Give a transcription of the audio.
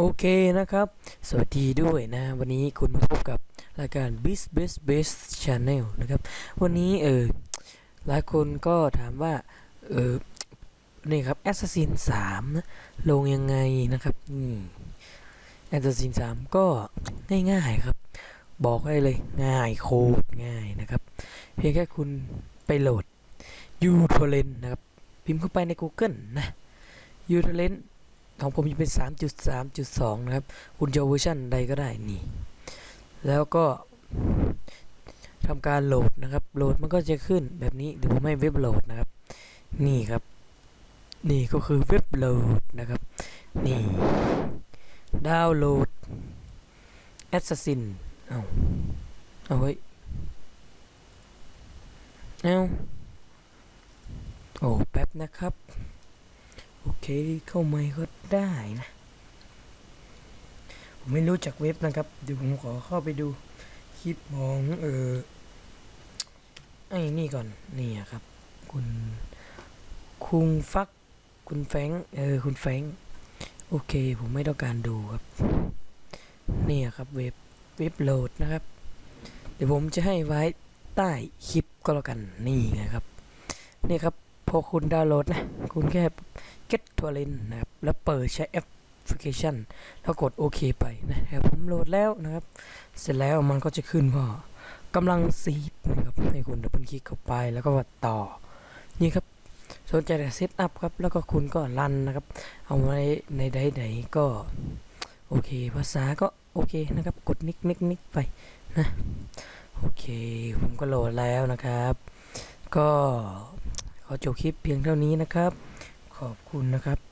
โอเคนะครับ สวัสดีด้วยนะ วันนี้คุณมาพบกับรายการ b i z b e s t Best Channel นะครับ วันนี้เออหลายคนก็ถามว่าเออนี่ครับ Assassin 3นะลงยังไงนะครับนี่ Assassin 3 ก็ง่ายๆครับ บอกให้เลยง่ายโคตรง่ายนะครับ เพียงแค่คุณไปโหลด u t o r e n t นะครับ พิมพ์เข้าไปใน Google นะ u t o r e n t ของผมจะเป็น 3.3.2 นะครับ คุณจะเวอร์ชันใดก็ได้นี่ แล้วก็ทำการโหลดนะครับ โหลดมันก็จะขึ้นแบบนี้เดี๋ยวผมให้เว็บโหลดนะครับ นี่ครับ นี่ก็คือเว็บโหลดนะครับ นี่ ดาวน์โหลด Assassin เอาเอาเฮ้ยเอาโอ้ แป๊บนะครับ โอเคเข้าไม่ก็ได้นะ ผมไม่รู้จักเว็บนะครับ เดี๋ยวผมขอเข้าไปดูคลิปของเออไอ้นี่ก่อนนี่อะครับ คุณคุงฟัก คุณแฟงเออคุณแฟงโอเค ผมไม่ต้องการดูครับ นี่อะครับเว็บเว็บโหลดนะครับ เดี๋ยวผมจะให้ไว้ใต้คลิปก็แล้วกันนี่ไงครับ นี่ครับ พอคุณดาวน์โหลดนะ คุณแค่ get t o r r e n t นะครับ แล้วเปิดใช้แอปพลิเคชัน แล้วกดโอเคไปนะครับ ผมโหลดแล้วนะครับ เสร็จแล้วมันก็จะขึ้นว่ากำลังซีดนะครับ ให้คุณดับเบิลคลิกเข้าไป แล้วก็ต่อ นี่ครับ สนใจแต่เซตอัพครับ แล้วก็คุณก็รันนะครับ เอาไว้ในใดๆก็ โอเค ภาษาก็โอเคนะครับ กดนิกนิกนิกไปนะ โอเค ผมก็โหลดแล้วนะครับ ก็ ขอจบคลิปเพียงเท่านี้นะครับ ขอบคุณนะครับ